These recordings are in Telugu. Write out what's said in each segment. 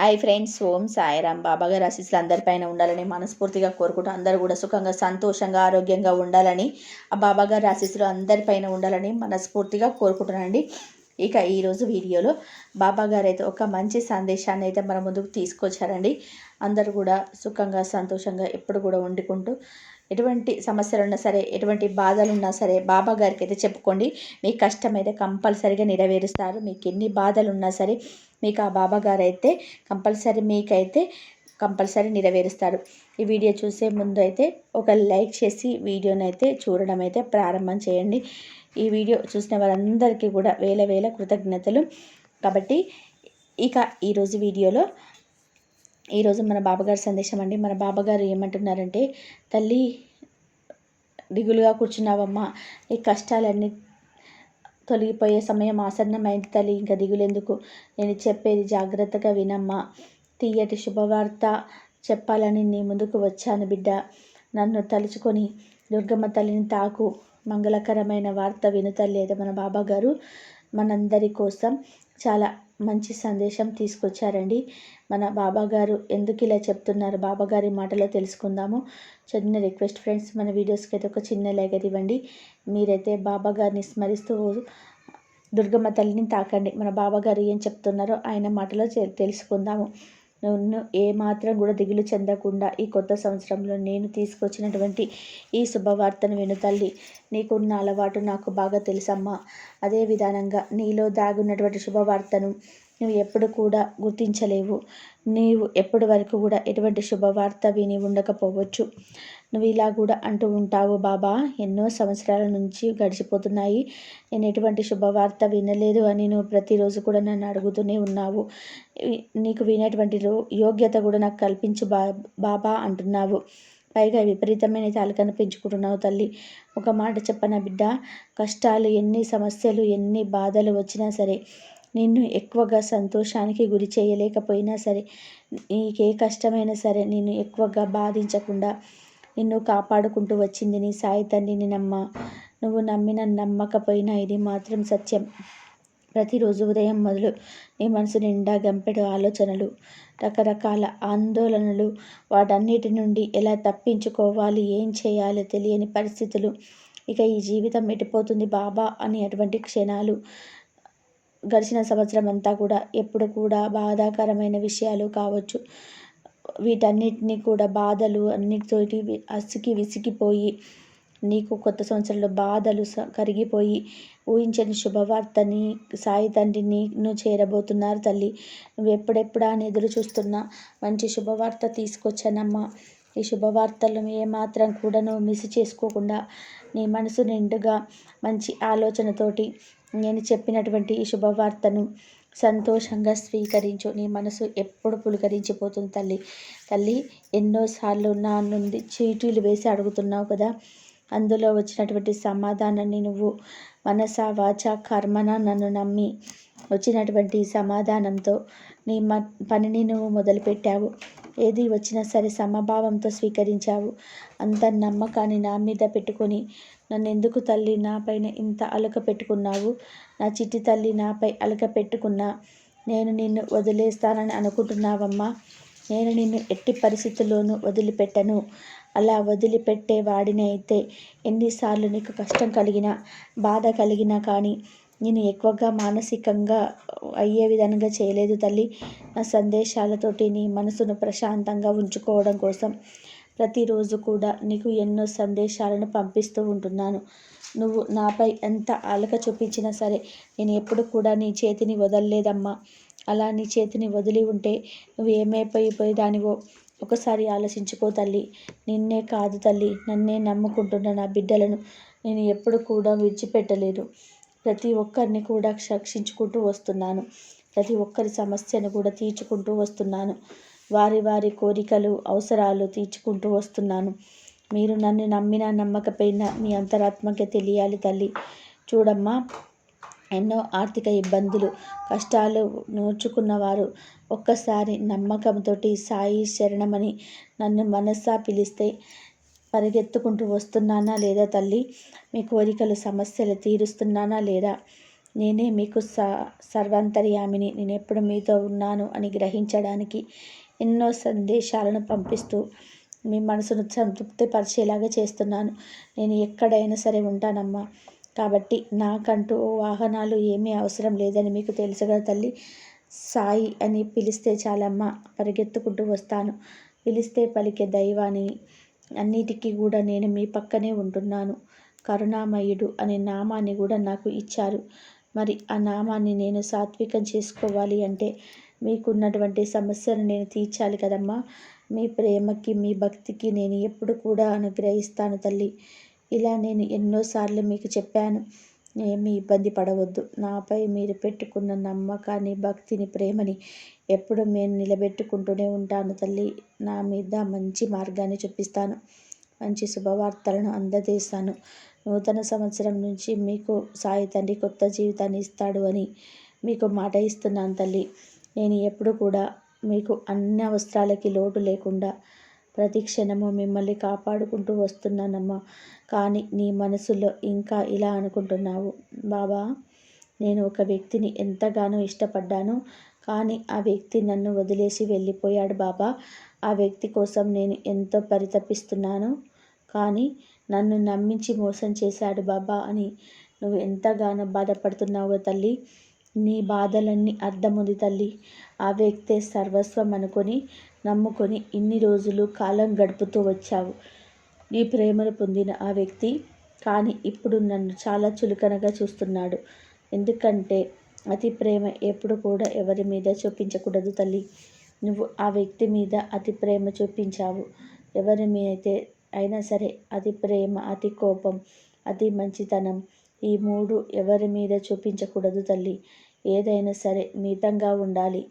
Hi friends Om Sairam. బాబా గారు ఆశీస్సులు అందరిపైన ఉండాలని మనస్ఫూర్తిగా కోరుకుంటూ అందరూ కూడా సుఖంగా సంతోషంగా ఆరోగ్యంగా ఉండాలని ఆ బాబా గారు ఆశీస్సులు అందరిపైన ఉండాలని మనస్ఫూర్తిగా కోరుకుంటున్నానండి. ఇక ఈరోజు వీడియోలో బాబా గారు అయితే ఒక మంచి సందేశాన్ని అయితే మన ముందుకు తీసుకొచ్చారండి. అందరూ కూడా సుఖంగా సంతోషంగా ఎప్పుడు కూడా వండుకుంటూ ఎటువంటి సమస్యలు ఉన్నా సరే ఎటువంటి బాధలు ఉన్నా సరే బాబా గారికి అయితే చెప్పుకోండి. మీ కష్టం అయితే కంపల్సరిగా నెరవేరుస్తారు. మీకు ఎన్ని బాధలు ఉన్నా సరే మీకు ఆ బాబా గారు అయితే కంపల్సరీ మీకైతే కంపల్సరీ నెరవేరుస్తారు. ఈ వీడియో చూసే ముందు అయితే ఒక లైక్ చేసి వీడియోని అయితే చూడడం అయితే ప్రారంభం చేయండి. ఈ వీడియో చూసిన వారందరికీ కూడా వేల వేల కృతజ్ఞతలు. కాబట్టి ఇక ఈరోజు వీడియోలో ఈరోజు మన బాబాగారి సందేశం అండి. మన బాబాగారు ఏమంటున్నారంటే తల్లి దిగులుగా కూర్చున్నావమ్మా. ఈ కష్టాలన్నీ తొలగిపోయే సమయం ఆసన్నమైంది తల్లి. ఇంకా దిగులెందుకు? నేను చెప్పేది జాగ్రత్తగా వినమ్మా. తీయటి శుభవార్త చెప్పాలని నీ ముందుకు వచ్చాను బిడ్డ. నన్ను తలుచుకొని దుర్గమ్మ తల్లిని తాకు. మంగళకరమైన వార్త విను మన బాబా గారు. మనందరి కోసం చాలా మంచి సందేశం తీసుకొచ్చారండి. మన బాబా గారు ఎందుకు ఇలా చెప్తున్నారు? బాబా గారి మాటలో తెలుసుకుందాము. చిన్న రిక్వెస్ట్ ఫ్రెండ్స్ మన వీడియోస్కి అయితే ఒక చిన్న లైక్ ఇవ్వండి. మీరైతే బాబా గారిని స్మరిస్తూ దుర్గమ్మ తల్లిని తాకండి. మన బాబా గారు ఏం చెప్తున్నారో ఆయన మాటలో తెలుసుకుందాము. నన్ను ఏమాత్రం కూడా దిగులు చెందకుండా ఈ కొత్త సంవత్సరంలో నేను తీసుకొచ్చినటువంటి ఈ శుభవార్తను విను తల్లి. నీకున్న అలవాటు నాకు బాగా తెలుసమ్మా. అదే విధానంగా నీలో దాగున్నటువంటి శుభవార్తను నువ్వు ఎప్పుడు కూడా గుర్తించలేవు. నీవు ఎప్పటి వరకు కూడా ఎటువంటి శుభవార్త విని ఉండకపోవచ్చు. నువ్వు ఇలా కూడా అంటూ ఉంటావు బాబా ఎన్నో సంవత్సరాల నుంచి గడిచిపోతున్నాయి. నేను ఎటువంటి శుభవార్త వినలేదు అని నువ్వు ప్రతిరోజు కూడా నన్ను అడుగుతూనే ఉన్నావు. నీకు వినేటువంటి యోగ్యత కూడా నాకు కల్పించు బా బాబా అంటున్నావు. పైగా విపరీతమైన తాలికను పెంచుకుంటున్నావు తల్లి. ఒక మాట చెప్పన బిడ్డ? కష్టాలు ఎన్ని సమస్యలు ఎన్ని బాధలు వచ్చినా సరే నిన్ను ఎక్కువగా సంతోషానికి గురి చేయలేకపోయినా సరే నీకే కష్టమైనా సరే నిన్ను ఎక్కువగా బాధించకుండా నిన్ను కాపాడుకుంటూ వచ్చింది నీ సాయి తండ్రిని నమ్మ. నువ్వు నమ్మిన నమ్మకపోయినా ఇది మాత్రం సత్యం. ప్రతిరోజు ఉదయం మొదలు నీ మనసు నిండా గంపెడు ఆలోచనలు రకరకాల ఆందోళనలు వాటన్నిటి నుండి ఎలా తప్పించుకోవాలి ఏం చేయాలో తెలియని పరిస్థితులు. ఇక ఈ జీవితం ఎటుపోతుంది బాబా అని అటువంటి క్షణాలు గడిచిన సంవత్సరం అంతా కూడా ఎప్పుడు కూడా బాధాకరమైన విషయాలు కావచ్చు. వీటన్నిటిని కూడా బాధలు అన్నిటితోటి అసికి విసిగిపోయి నీకు కొత్త సంవత్సరంలో బాధలు కరిగిపోయి ఊహించని శుభవార్తని సాయి తండ్రిని నువ్వు చేరబోతున్నారు తల్లి. నువ్వు ఎప్పుడెప్పుడా అని ఎదురు చూస్తున్నా మంచి శుభవార్త తీసుకొచ్చానమ్మా. ఈ శుభవార్తలను ఏమాత్రం కూడా నువ్వు మిస్ చేసుకోకుండా నీ మనసు నిండుగా మంచి ఆలోచనతోటి నేను చెప్పినటువంటి ఈ శుభవార్తను సంతోషంగా స్వీకరించు. నీ మనసు ఎప్పుడు పులకరించిపోతుంది తల్లి. తల్లి ఎన్నోసార్లు నా నుండి చీటీలు వేసి అడుగుతున్నావు కదా. అందులో వచ్చినటువంటి సమాధానాన్ని నువ్వు మనస వాచ కర్మన నన్ను నమ్మి వచ్చినటువంటి సమాధానంతో నీ మ పనిని నువ్వు మొదలుపెట్టావు. ఏది వచ్చినా సరే సమభావంతో స్వీకరించావు. అంత నమ్మకాన్ని నా మీద పెట్టుకొని నన్ను ఎందుకు తల్లి నాపైన ఇంత అలక పెట్టుకున్నావు? నా చిట్టి తల్లి నాపై అలక పెట్టుకున్నా నేను నిన్ను వదిలేస్తానని అనుకుంటున్నావమ్మా. నేను నిన్ను ఎట్టి పరిస్థితుల్లోనూ వదిలిపెట్టను. అలా వదిలిపెట్టే వాడిని అయితే ఎన్నిసార్లు నీకు కష్టం కలిగినా బాధ కలిగినా కానీ నేను ఎక్కువగా మానసికంగా అయ్యే విధంగా చేయలేదు తల్లి. నా సందేశాలతోటి నీ మనసును ప్రశాంతంగా ఉంచుకోవడం కోసం ప్రతిరోజు కూడా నీకు ఎన్నో సందేశాలను పంపిస్తూ ఉంటున్నాను. నువ్వు నాపై ఎంత ఆలక చూపించినా సరే నేను ఎప్పుడు కూడా నీ చేతిని వదలలేదమ్మా. అలా నీ చేతిని వదిలి ఉంటే నువ్వు ఏమైపోయిపోయేదానివో ఒకసారి ఆలోచించుకో తల్లి. నిన్నే కాదు తల్లి నన్నే నమ్ముకుంటున్న నా బిడ్డలను నేను ఎప్పుడు కూడా విడిచిపెట్టలేదు. ప్రతి ఒక్కరిని కూడా రక్షించుకుంటూ వస్తున్నాను. ప్రతి ఒక్కరి సమస్యను కూడా తీర్చుకుంటూ వస్తున్నాను. వారి వారి కోరికలు అవసరాలు తీర్చుకుంటూ వస్తున్నాను. మీరు నన్ను నమ్మినా నమ్మకపోయినా మీ అంతరాత్మకే తెలియాలి తల్లి. చూడమ్మా ఎన్నో ఆర్థిక ఇబ్బందులు కష్టాలు నోచుకున్నవారు ఒక్కసారి నమ్మకంతో సాయి శరణమని నన్ను మనస్సా పిలిస్తే పరిగెత్తుకుంటూ వస్తున్నానా లేదా తల్లి? మీ కోరికలు సమస్యలు తీరుస్తున్నానా లేదా? నేనే మీకు స సర్వాంతర్యామిని. నేను ఎప్పుడు మీతో ఉన్నాను అని గ్రహించడానికి ఎన్నో సందేశాలను పంపిస్తూ మీ మనసును సంతృప్తిపరిచేలాగా చేస్తున్నాను. నేను ఎక్కడైనా సరే ఉంటానమ్మా. కాబట్టి నాకంటూ వాహనాలు ఏమీ అవసరం లేదని మీకు తెలుసు కదా తల్లి. సాయి అని పిలిస్తే చాలమ్మా పరిగెత్తుకుంటూ వస్తాను. పిలిస్తే పలికే దైవాన్ని అన్నిటికీ కూడా నేను మీ పక్కనే ఉంటున్నాను. కరుణామయుడు అనే నామాన్ని కూడా నాకు ఇచ్చారు. మరి ఆ నామాన్ని నేను సాత్వికం చేసుకోవాలి అంటే మీకున్నటువంటి సమస్యను నేను తీర్చాలి కదమ్మా. మీ ప్రేమకి మీ భక్తికి నేను ఎప్పుడు కూడా అనుగ్రహిస్తాను తల్లి. ఇలా నేను ఎన్నోసార్లు మీకు చెప్పాను. ఏమీ ఇబ్బంది పడవద్దు. నాపై మీరు పెట్టుకున్న నమ్మకాన్ని భక్తిని ప్రేమని ఎప్పుడూ నేను నిలబెట్టుకుంటూనే ఉంటాను తల్లి. నా మీద మంచి మార్గాన్ని చూపిస్తాను. మంచి శుభవార్తలను అందజేస్తాను. నూతన సంవత్సరం నుంచి మీకు సాయి తండ్రి కొత్త జీవితాన్ని ఇస్తాడు అని మీకు మాట ఇస్తున్నాను తల్లి. నేను ఎప్పుడు కూడా మీకు అన్ని అవసరాలకి లోటు లేకుండా ప్రతి క్షణము మిమ్మల్ని కాపాడుకుంటూ వస్తున్నానమ్మా. కానీ నీ మనసులో ఇంకా ఇలా అనుకుంటున్నావు. బాబా నేను ఒక వ్యక్తిని ఎంతగానో ఇష్టపడ్డాను. కానీ ఆ వ్యక్తి నన్ను వదిలేసి వెళ్ళిపోయాడు బాబా. ఆ వ్యక్తి కోసం నేను ఎంతో పరితపిస్తున్నాను. కానీ నన్ను నమ్మించి మోసం చేశాడు బాబా అని నువ్వు ఎంతగానో బాధపడుతున్నావు తల్లి. నీ బాధలన్నీ అర్థముంది తల్లి. ఆ వ్యక్తే సర్వస్వం అనుకొని నమ్ముకొని ఇన్ని రోజులు కాలం గడుపుతూ వచ్చావు. నీ ప్రేమను పొందిన ఆ వ్యక్తి కానీ ఇప్పుడు నన్ను చాలా చులకనగా చూస్తున్నాడు. ఎందుకంటే అతి ప్రేమ ఎప్పుడు కూడా ఎవరి మీద చూపించకూడదు తల్లి. నువ్వు ఆ వ్యక్తి మీద అతి ప్రేమ చూపించావు. ఎవరి మీద అయినా సరే అతి ప్రేమ అతి కోపం అతి మంచితనం ఈ మూడు ఎవరి మీద చూపించకూడదు తల్లి. ఏదైనా సరే మితంగా ఉండాలి.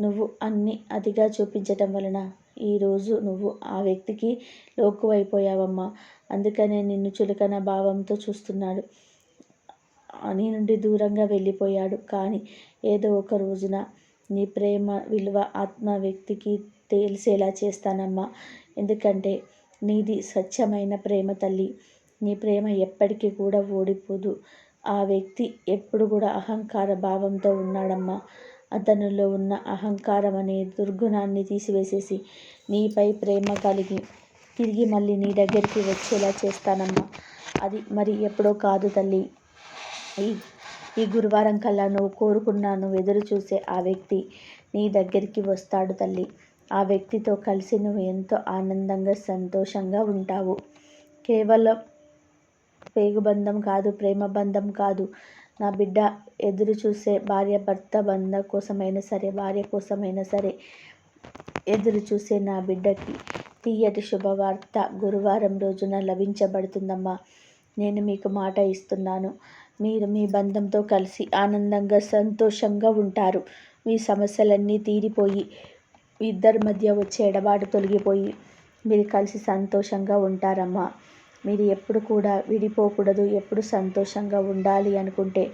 నువ్వు అన్ని అతిగా చూపించటం వలన ఈరోజు నువ్వు ఆ వ్యక్తికి లోకువైపోయావమ్మా. అందుకనే నిన్ను చులకన భావంతో చూస్తున్నాడు. నీ నుండి దూరంగా వెళ్ళిపోయాడు. కానీ ఏదో ఒక రోజున నీ ప్రేమ విలువ ఆత్మ వ్యక్తికి తెలిసేలా చేస్తానమ్మా. ఎందుకంటే నీది స్వచ్ఛమైన ప్రేమ తల్లి. నీ ప్రేమ ఎప్పటికీ కూడా ఓడిపోదు. ఆ వ్యక్తి ఎప్పుడు కూడా అహంకార భావంతో ఉన్నాడమ్మా. అతనిలో ఉన్న అహంకారం అనే దుర్గుణాన్ని తీసివేసేసి నీపై ప్రేమ కలిగి తిరిగి మళ్ళీ నీ దగ్గరికి వచ్చేలా చేస్తానమ్మా. అది మరి ఎప్పుడో కాదు తల్లి. ఈ ఈ గురువారం కల్లా నువ్వు కోరుకున్నాను ఎదురు చూసే ఆ వ్యక్తి నీ దగ్గరికి వస్తాడు తల్లి. ఆ వ్యక్తితో కలిసి నువ్వు ఎంతో ఆనందంగా సంతోషంగా ఉంటావు. కేవలం పేగుబంధం కాదు ప్రేమ బంధం కాదు. నా బిడ్డ ఎదురు చూసే భార్య భర్త బంధం కోసమైనా సరే భార్య కోసమైనా సరే ఎదురు చూసే నా బిడ్డకి తీయటి శుభవార్త గురువారం రోజున లభించబడుతుందమ్మా. నేను మీకు మాట ఇస్తున్నాను. మీరు మీ బంధంతో కలిసి ఆనందంగా సంతోషంగా ఉంటారు. మీ సమస్యలన్నీ తీరిపోయి ఇద్దరి మధ్య వచ్చే ఎడబాటు తొలగిపోయి మీరు కలిసి సంతోషంగా ఉంటారమ్మా. మీరు ఎప్పుడు కూడా విడిపోకూడదు ఎప్పుడు సంతోషంగా ఉండాలి అనుకుంటే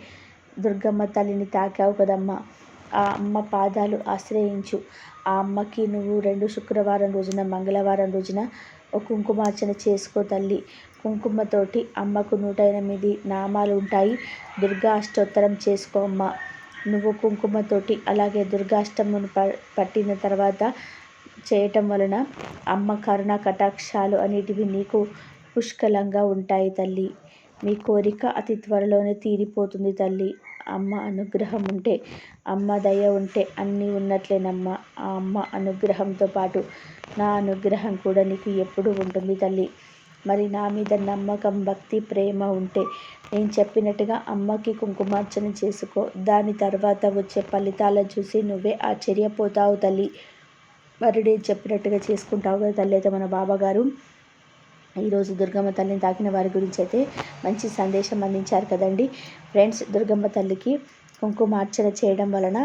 దుర్గమ్మ తల్లిని తాకావు కదమ్మా. ఆ అమ్మ పాదాలు ఆశ్రయించు. ఆ అమ్మకి నువ్వు రెండు శుక్రవారం రోజున మంగళవారం రోజున ఒక కుంకుమార్చన చేసుకో తల్లి. కుంకుమతోటి అమ్మకు నూట ఎనిమిది నామాలు ఉంటాయి. దుర్గా అష్టోత్తరం చేసుకో అమ్మ. నువ్వు కుంకుమతోటి అలాగే దుర్గాష్టమును ప పట్టిన తర్వాత చేయటం వలన అమ్మ కరుణ కటాక్షాలు అనేటివి నీకు పుష్కలంగా ఉంటాయి తల్లి. మీ కోరిక అతి త్వరలోనే తీరిపోతుంది తల్లి. అమ్మ అనుగ్రహం ఉంటే అమ్మ దయ ఉంటే అన్నీ ఉన్నట్లేనమ్మ. ఆ అమ్మ అనుగ్రహంతో పాటు నా అనుగ్రహం కూడా నీకు ఎప్పుడు ఉంటుంది తల్లి. మరి నా మీద నమ్మకం భక్తి ప్రేమ ఉంటే నేను చెప్పినట్టుగా అమ్మకి కుంకుమార్చన చేసుకో. దాని తర్వాత వచ్చే ఫలితాలను చూసి నువ్వే ఆశ్చర్యపోతావు తల్లి. మరి నేను చెప్పినట్టుగా చేసుకుంటావు కదా తల్లి. అయితే మన బాబాగారు ఈరోజు దుర్గమ్మ తల్లిని తాకిన వారి గురించి అయితే మంచి సందేశం అందించారు కదండి. ఫ్రెండ్స్ దుర్గమ్మ తల్లికి కుంకుమార్చన చేయడం వలన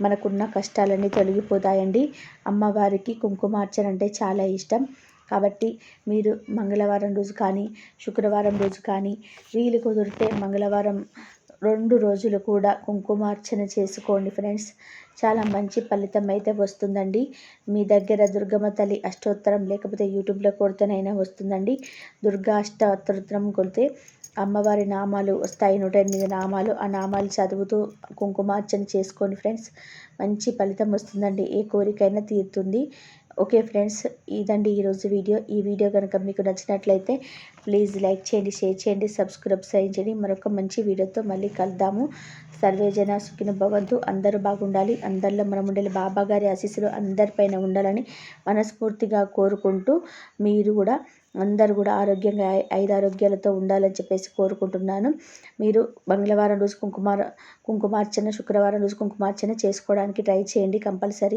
మనకున్న కష్టాలన్నీ తొలగిపోతాయండి. అమ్మవారికి కుంకుమార్చన అంటే చాలా ఇష్టం. కాబట్టి మీరు మంగళవారం రోజు కానీ శుక్రవారం రోజు కానీ వీలు కుదిరితే మంగళవారం రెండు రోజులు కూడా కుంకుమార్చన చేసుకోండి ఫ్రెండ్స్. చాలా మంచి ఫలితం అయితే వస్తుందండి. మీ దగ్గర దుర్గమ్మ తల్లి అష్టోత్తరం లేకపోతే యూట్యూబ్లో కొడితేనైనా వస్తుందండి. దుర్గా అష్టోత్తరం కొడితే అమ్మవారి నామాలు వస్తాయి. నూట ఎనిమిది నామాలు. ఆ నామాలు చదువుతూ కుంకుమార్చన చేసుకోండి ఫ్రెండ్స్ మంచి ఫలితం వస్తుందండి. ఏ కోరికైనా తీరుతుంది. ఓకే ఫ్రెండ్స్ ఇదండి ఈరోజు వీడియో. ఈ వీడియో కనుక మీకు నచ్చినట్లయితే ప్లీజ్ లైక్ చేయండి షేర్ చేయండి సబ్స్క్రైబ్ చేయండి. మరొక మంచి వీడియోతో మళ్ళీ కలుద్దాము. సర్వేజన సుఖిన భవంతు. అందరూ బాగుండాలి. అందరిలో మనం ఉండాలి. బాబా గారి ఆశీస్సులు అందరిపైన ఉండాలని మనస్ఫూర్తిగా కోరుకుంటూ మీరు కూడా అందరూ కూడా ఆరోగ్యంగా ఐదు ఆరోగ్యాలతో ఉండాలని చెప్పేసి కోరుకుంటున్నాను. మీరు మంగళవారం రోజు కుంకుమార కుంకుమార్చన శుక్రవారం రోజు కుంకుమార్చన చేసుకోవడానికి ట్రై చేయండి కంపల్సరీ.